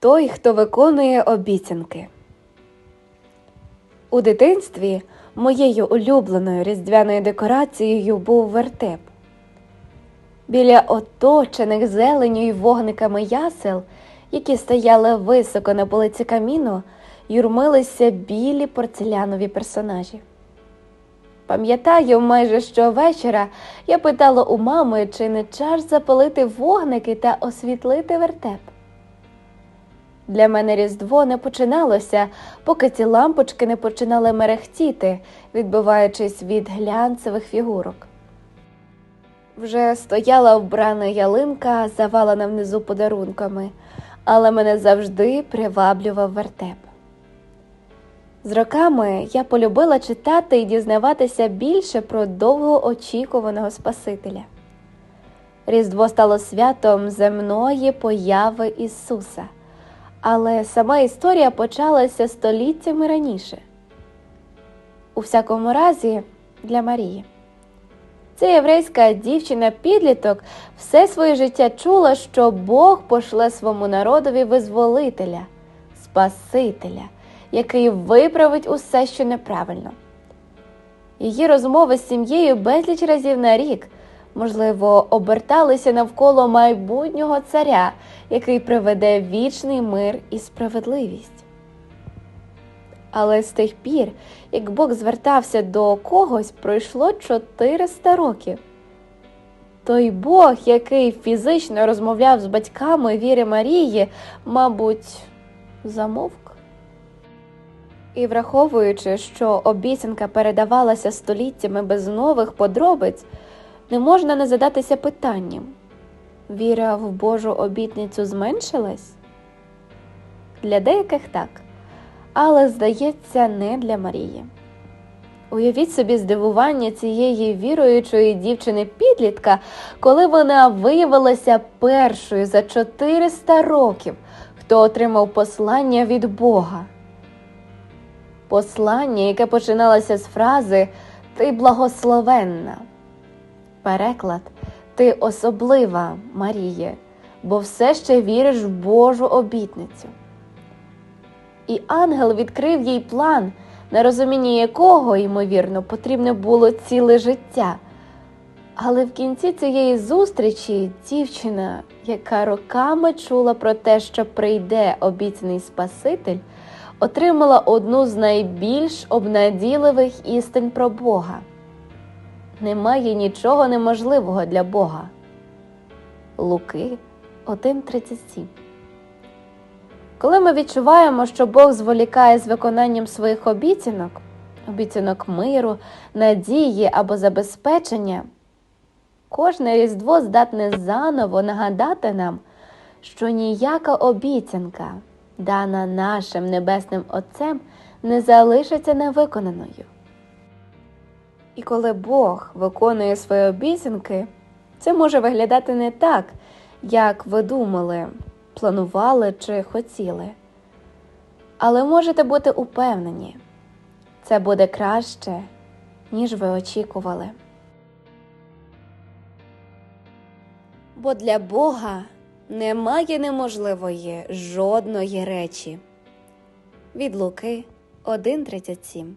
Той, хто виконує обіцянки. У дитинстві моєю улюбленою різдвяною декорацією був вертеп. Біля оточених зеленю й вогниками ясел, які стояли високо на полиці каміну, юрмилися білі порцелянові персонажі. Пам'ятаю, майже щовечора я питала у мами, чи не час запалити вогники та освітлити вертеп. Для мене Різдво не починалося, поки ці лампочки не починали мерехтіти, відбиваючись від глянцевих фігурок. Вже стояла вбрана ялинка, завалена внизу подарунками, але мене завжди приваблював вертеп. З роками я полюбила читати і дізнаватися більше про довгоочікуваного Спасителя. Різдво стало святом земної появи Ісуса, але сама історія почалася століттями раніше. У всякому разі, для Марії. Ця єврейська дівчина-підліток все своє життя чула, що Бог пошле своєму народові визволителя, Спасителя, який виправить усе, що неправильно. Її розмови з сім'єю безліч разів на рік, можливо, оберталися навколо майбутнього царя, який приведе вічний мир і справедливість. Але з тих пір, як Бог звертався до когось, пройшло 400 років. Той Бог, який фізично розмовляв з батьками віри Марії, мабуть, замовк. І враховуючи, що обіцянка передавалася століттями без нових подробиць, не можна не задатися питанням віра в Божу обітницю зменшилась? Для деяких так, але, здається, не для Марії. Уявіть собі здивування цієї віруючої дівчини-підлітка, коли вона виявилася першою за 400 років, хто отримав послання від Бога. Послання, яке починалося з фрази Ти благословенна. Переклад Ти особлива, Маріє, бо все ще віриш в Божу обітницю. І ангел відкрив їй план, на розуміння якого, ймовірно, потрібно було ціле життя. Але в кінці цієї зустрічі дівчина, яка роками чула про те, що прийде обіцяний Спаситель, отримала одну з найбільш обнадійливих істин про Бога. Немає нічого неможливого для Бога. Луки 1.37 Коли ми відчуваємо, що Бог зволікає з виконанням своїх обіцянок, обіцянок миру, надії або забезпечення, кожне різдво здатне заново нагадати нам, що ніяка обіцянка, дана нашим Небесним Отцем, не залишиться невиконаною. І коли Бог виконує свої обіцянки, це може виглядати не так, як ви думали, планували чи хотіли. Але можете бути упевнені, це буде краще, ніж ви очікували. Бо для Бога немає неможливої жодної речі. Від Луки 1.37